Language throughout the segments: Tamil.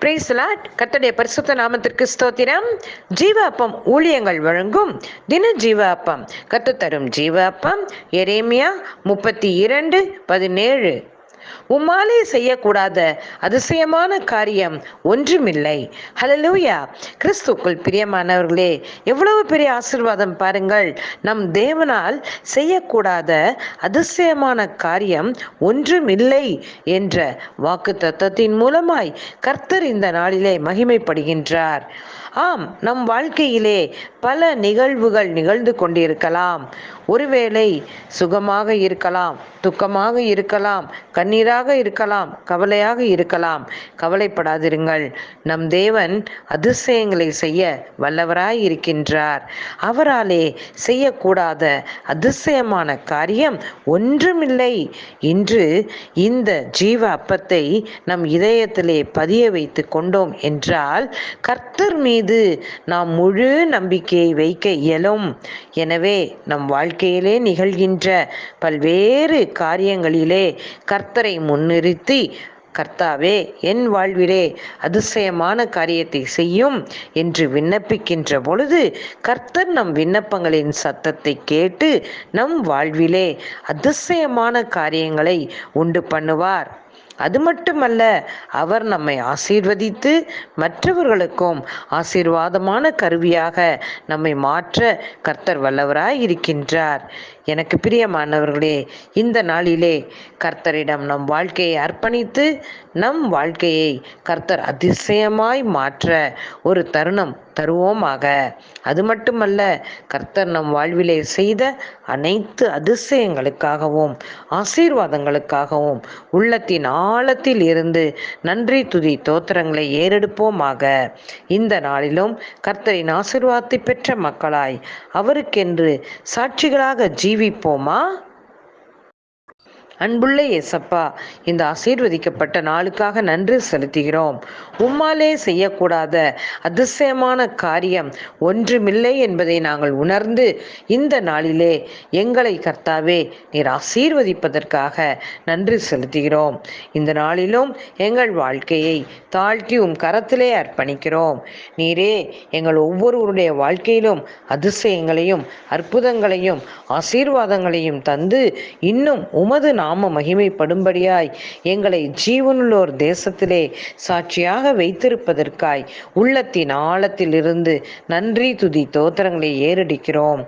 பிரைஸ்லாட் கத்தடைய பரிசுத்த நாமத்திற்கு ஸ்தோத்திரம். ஜீவ அப்பம் ஊழியங்கள் வழங்கும் தின ஜீவ அப்பம் கத்து தரும் ஜீவ அப்பம் எரேமியா முப்பத்தி இரண்டு பதினேழு. உம்மாலே செய்யக்கூடாத அதிசயமான காரியம் ஒன்றுமில்லை. ஹலலூயா கிறிஸ்துக்குள் பிரியமானவர்களே எவ்வளவு பெரிய ஆசிர்வாதம் பாருங்கள். நம் தேவனால் செய்யக்கூடாத அதிசயமான காரியம் ஒன்றுமில்லை என்ற வாக்கு தத்துவத்தின் மூலமாய் கர்த்தர் இந்த நாளிலே மகிமைப்படுகின்றார். ஆம் நம் வாழ்க்கையிலே பல நிகழ்வுகள் நிகழ்ந்து கொண்டிருக்கலாம். ஒருவேளை சுகமாக இருக்கலாம் துக்கமாக இருக்கலாம் கண்ணி கண்ணீராக இருக்கலாம் கவலையாக இருக்கலாம். கவலைப்படாதிருங்கள். நம் தேவன் அதிசயங்களை செய்ய வல்லவராய் இருக்கின்றார். அவராலே செய்யக்கூடாத அதிசயமான காரியம் ஒன்றுமில்லை. இன்று இந்த ஜீவ அப்பத்தை நம் இதயத்திலே பதிய வைத்து கொண்டோம் என்றால் கர்த்தர் மீது நாம் முழு நம்பிக்கையை வைக்க இயலும். எனவே நம் வாழ்க்கையிலே நிகழ்கின்ற பல்வேறு காரியங்களிலே கர்த்தரை முன்னிறுத்தி கர்த்தாவே என் வாழ்விலே அதிசயமான காரியத்தை செய்யும் என்று விண்ணப்பிக்கின்ற பொழுது கர்த்தர் நம் விண்ணப்பங்களின் சத்தத்தை கேட்டு நம் வாழ்விலே அதிசயமான காரியங்களை உண்டு பண்ணுவார். அது மட்டுமல்ல அவர் நம்மை ஆசீர்வதித்து மற்றவர்களுக்கும் ஆசீர்வாதமான கருவியாக நம்மை மாற்ற கர்த்தர் வல்லவராய் இருக்கின்றார். எனக்கு பிரியமானவர்களே இந்த நாளிலே கர்த்தரிடம் நம் வாழ்க்கையை அர்ப்பணித்து நம் வாழ்க்கையை கர்த்தர் அதிசயமாய் மாற்ற ஒரு தருணம் தருவோமாக. அது மட்டுமல்ல கர்த்தர் நம் வாழ்விலே செய்த அனைத்து அதிசயங்களுக்காகவும் ஆசீர்வாதங்களுக்காகவும் உள்ளத்தின் ஆழத்தில் இருந்து நன்றி துதி தோத்திரங்களை ஏறெடுப்போமாக. இந்த நாளிலும் கர்த்தரின் ஆசீர்வாதத்தை பெற்ற மக்களாய் அவருக்கென்று சாட்சிகளாக ஜீவிப்போமா? அன்புள்ள ஏசப்பா இந்த ஆசீர்வதிக்கப்பட்ட நாளுக்காக நன்றி செலுத்துகிறோம். உம்மாலே செய்யக்கூடாத அதிசயமான காரியம் ஒன்றுமில்லை என்பதை நாங்கள் உணர்ந்து இந்த நாளிலே எங்களை கர்த்தாவே நீர் ஆசீர்வதிப்பதற்காக நன்றி செலுத்துகிறோம். இந்த நாளிலும் எங்கள் வாழ்க்கையை தாழ்த்தி உம் கரத்திலே அர்ப்பணிக்கிறோம். நீரே எங்கள் ஒவ்வொருவருடைய வாழ்க்கையிலும் அதிசயங்களையும் அற்புதங்களையும் ஆசீர்வாதங்களையும் தந்து இன்னும் உமது நாம மகிமைப்படும்படியாய் எங்களை ஜீவனுள்ளோர் தேசத்திலே சாட்சியாக வைத்திருப்பதற்காய் உள்ளத்தின் ஆழத்தில் இருந்து நன்றி துதி தோத்திரங்களை ஏறடிக்கிறோம்.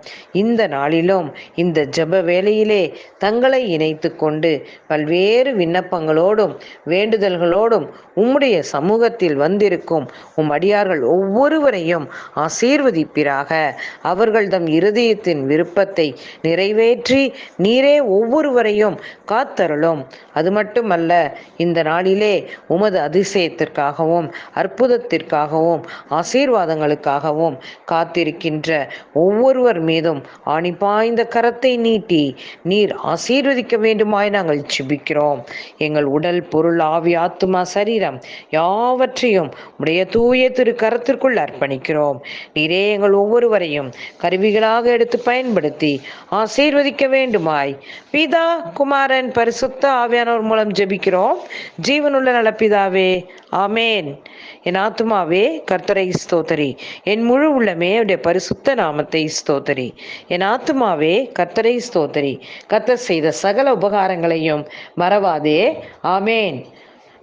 இந்த நாளிலும் இந்த ஜப வேளையிலே தங்களை இணைத்து கொண்டு பல்வேறு விண்ணப்பங்களோடும் வேண்டுதல்களோடும் உம்முடைய சமூகத்தில் வந்திருக்கும் உம் அடியார்கள் ஒவ்வொருவரையும் ஆசீர்வதிப்பிறாக அவர்கள் தம் இருதயத்தின் விருப்பத்தை நிறைவேற்றி நீரே ஒவ்வொருவரையும் காத்தருளும். அது மட்டுமல்ல இந்த நாளிலே உமது அதிசயத்திற்காகவும் அற்புதத்திற்காகவும் ஆசீர்வாதங்களுக்காகவும் காத்திருக்கின்ற ஒவ்வொருவர் மீதும் ஆணிப்பாய்ந்த கரத்தை நீட்டி நீர் ஆசீர்வதிக்க வேண்டுமாய் நாங்கள் சிபிக்கிறோம் எங்கள் உடல் பொருள் ஆவி ஆத்துமா சரீரம் யாவற்றையும் உடைய தூய திரு கரத்திற்குள் அர்ப்பணிக்கிறோம். நீரே எங்கள் ஒவ்வொருவரையும் கருவிகளாக எடுத்து பயன்படுத்தி ஆசீர்வதிக்க வேண்டுமாய். பிதா குமாரன் பரிசுத்த ஆவியானவர் மூலம் ஜெபிக்கிறோம். ஜீவனுள்ள நலப்பிதாவே ஆமேன். என் ஆத்துமாவே கர்த்தரை ஸ்தோத்தரி. என் முழு உள்ளமே அவருடைய பரிசுத்த நாமத்தை ஸ்தோத்தரி. என் ஆத்துமாவே கர்த்தரை ஸ்தோத்தரி. கர்த்தர் செய்த சகல உபகாரங்களையும் மறவாதே. ஆமேன்.